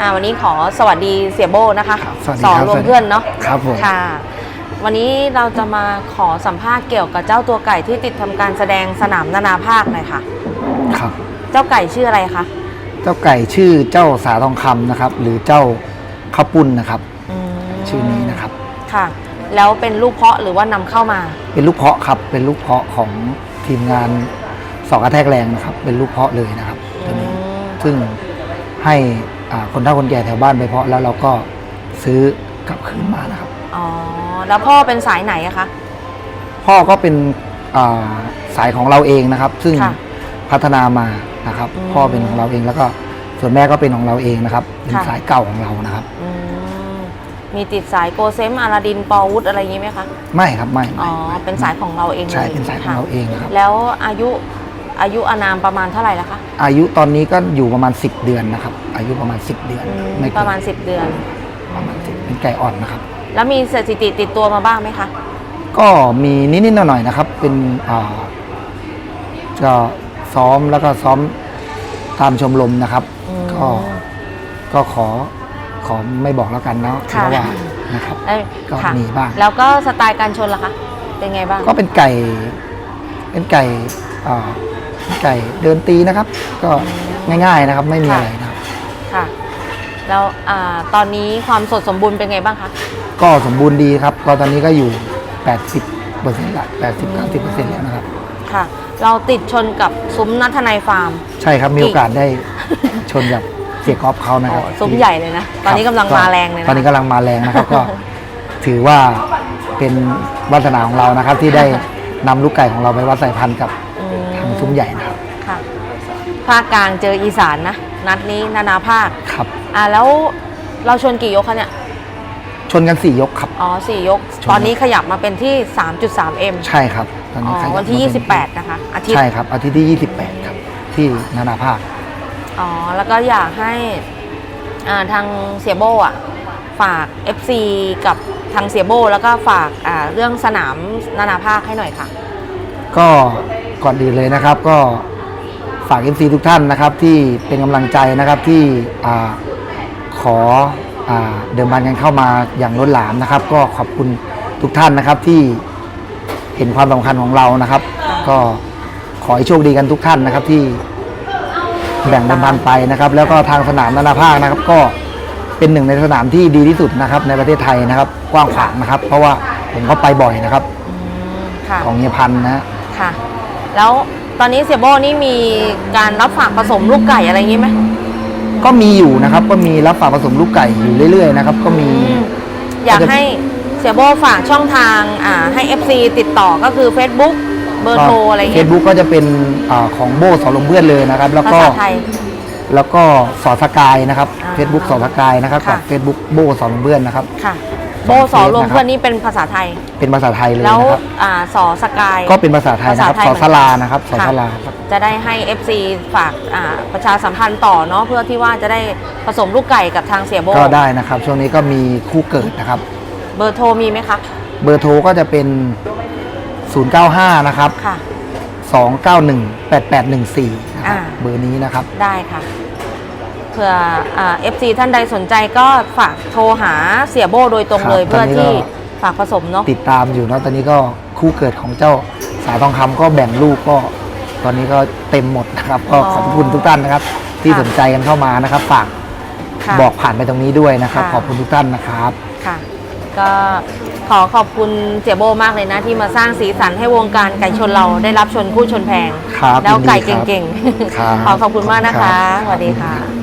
อ่าวันนี้ขอสวัสดีเสียโบนะคะครับสวัสดีสอนครับรวมเพื่อนเนาะครับผม ค่ะ วันนี้เราจะมาขอสัมภาษณ์เกี่ยวกับเจ้าตัวไก่ที่ติดทำการแสดงสนามนานาภาคหน่อยค่ะ ครับ เจ้าไก่ชื่ออะไรคะเจ้าไก่ชื่อเจ้าสาทองคำนะครับ หรือเจ้าข้าวปุ้นนะครับ อืมชื่อนี้นะครับ ค่ะ แล้วเป็นลูกเพาะหรือว่านำเข้ามา เป็นลูกเพาะครับ เป็นลูกเพาะของทีมงานสองกระแทกแรงนะครับ เป็นลูกเพาะเลยนะครับตัวนี้อืมซึ่งให้อ่า คนเฒ่าคนแก่แถวบ้านไปเพาะแล้วเราก็ซื้อกลับคืนมานะครับ อ๋อ แล้วพ่อเป็นสายไหนอะคะ พ่อก็เป็นอ่าสายของเราเองนะครับ ซึ่งค่ะพัฒนามานะครับ อืมพ่อเป็นของเราเองแล้วก็ส่วนแม่ก็เป็นของเราเองนะครับ เป็นค่ะ สายเก่าของเรานะครับ อืมมีติดสายโกเซมอาราดินปอวุฒอะไรอย่างนี้ไหมคะ ไม่ครับไม่อ๋ไม่อเป็นสายของเราเองเลยใช่เป็นสายของค่ะเราเองนะครับ แล้วอายุ อายุอานามประมาณเท่าไหร่แล้วคะอายุตอนนี้ก็อยู่ประมาณ 10 เดือนนะครับ อายุประมาณ 10 เดือนอืมไม่เกินประมาณ 10 เดือน ประมาณ10เป็นไก่อ่อนนะครับ แล้วมีสถิติติดตัวมาบ้างไหมคะ ก็มีนิดๆหน่อยๆนะครับ เป็นอ่าก็ซ้อมแล้วก็ซ้อมตามชมรมนะครับ อืมก็ก็ขอขอไม่บอกแล้วกันเนาะเพค่ะ ราะว่านะครับ เอ้ยก็ค่ะมีบ้าง แล้วก็สไตล์การชนล่ะคะ เป็นไงบ้างก็เป็นไก่ เป็นไก่อ่าเป็น ไก่เดินตีนะครับ ก็ง่ายๆนะครับ ไม่มีค่ะอะไรนะครับ ค่ะ แล้วอ่าตอนนี้ความสดสมบูรณ์เป็นไงบ้างคะก็สมบูรณ์ดีครับ ก็ตอนนี้ก็อยู่ 80เปอร์เซ็นต์ละ80 90เปอร์เซ็นต์แล้วนะครับ ค่ะ เราติดชนกับซุ้มนัทนายฟาร์ม ใช่ครับมีโอกาสได้ชนกับเสียกอล์ฟเขานะครับโอ้ซุ้มใหญ่เลยนะ ตอนนี้กำลังมาแรงเลยนะ ตอนนี้กำลังมาแรงนะครับ ก็ถือว่าเป็นวาสนาของเรานะครับ ที่ได้นำลูกไก่ของเราไปวัดสายพันธุ์กับอืม ทางซุ้มใหญ่นะครับค่ะภาคกลางเจออีสานนะ นัดนี้นานาภาคครับ อ่าแล้วเราชนกี่ยกคะเนี่ย ชนกันสี่ยกครับ อ๋อสี่ยก ชน ตอนนี้ขยับมาเป็นที่ 3.3M ใช่ครับตอนอ๋นี้อขยับวันที่ มาเป็น28 นะคะ อาทิตย์ ใช่ครับอาทิตย์ที่ 28 ครับ ที่นานาภาค อ๋อ แล้วก็อยากให้อ่าทางเสียโบอะ ฝาก FC กับทางเสียโบ แล้วก็ฝากอ่าเรื่องสนามนานาภาคให้หน่อยค่ะ ก็ ก่อนอื่นเลยนะครับ ก็ฝาก MC ทุกท่านนะครับ ที่เป็นกำลังใจนะครับที่อาขออาเดิมพันกันเข้ามาอย่างล้นหลามนะครับ ก็ขอบคุณทุกท่านนะครับที่เห็นความสำคัญของเรานะครับ ก็ขอให้โชคดีกันทุกท่านนะครับที่แบ่งเดิมพันไปนะครับ แล้วก็ทางสนามนานาภาคนะครับ ก็เป็นหนึ่งในสนามที่ดีที่สุดนะครับ ในประเทศไทยนะครับ กว้างขวางนะครับ เพราะว่าผมก็ไปบ่อยนะครับอืมค่ะของเฮียพันธ์นะฮะค่ะ แล้วตอนนี้เสียโบนี่มีการรับฝากผสมลูกไก่อะไรอย่างงี้ไหม ก็มีอยู่นะครับ ก็มีรับฝากผสมลูกไก่อยู่เรื่อยๆนะครับ ก็มี อืมอยากให้เสียโบฝากช่องทางอ่าให้ FC ติดต่อก็คือ Facebook เบอร์โทรอะไรเฟเงี้ซยบุ๊กก็จะเป็นอาของโบสอนลมเพื่อนเลยนะครับ แล้วภาก็ ษาไทย แล้วก็สอสกายนะครับ อ่าเฟซบุ๊กสอสกายนะครับค่ะกับเฟซบุ๊กโบสอนลมเพื่อนนะครับ ค่ะ โบสอรวมเพื่อนนี่เป็นภาษาไทย เป็นภาษาไทยเลยแล้วนะครับอ่าสอสกาย ก็เป็นภาษาไทยนะครับภาษาไทย สอสลาเหมือนกันนะครับสอค่ะสลาครับ จะได้ให้ FC ฝากอ่าประชาสัมพันธ์ต่อเนาะเพื่อที่ว่าจะได้ผสมลูกไก่กับทางเสียโบก็ได้นะครับ ช่วงนี้ก็มีคู่เกิดนะครับ เบอร์โทรมีไหมคะเบอร์โทรก็จะเป็น 095 นะครับ ค่ะ 291 8814 นะครับ อ่า เบอร์นี้นะครับ ได้ค่ะ เผื่ออ่า FC ท่านใดสนใจก็ฝากโทรหาเสียโบโดยตรงครับเลยเพื่อตอนนี้ที่ก็ฝากผสมเนาะ ติดตามอยู่เนาะตอนนี้ก็คู่เกิดของเจ้าสายทองคำก็แบ่งลูกก็ ตอนนี้ก็เต็มหมดนะครับ ก็อ๋อขอบคุณทุกท่านนะครับ ที่ค่ะ สนใจกันเข้ามานะครับ ฝากค่ะ บอกผ่านไปตรงนี้ด้วยนะครับ ค่ะ ขอบคุณทุกท่านนะครับ ค่ะ ก็ขอขอบคุณเสียโบมากเลยนะ ที่มาสร้างสีสันให้วงการไก่ชนเราได้รับชนคู่ชนแพง ครับแล้วไก่ยินดีครับเก่งครับๆ ขอขอบคุณมากนะคะครับสวัสดีค่ะ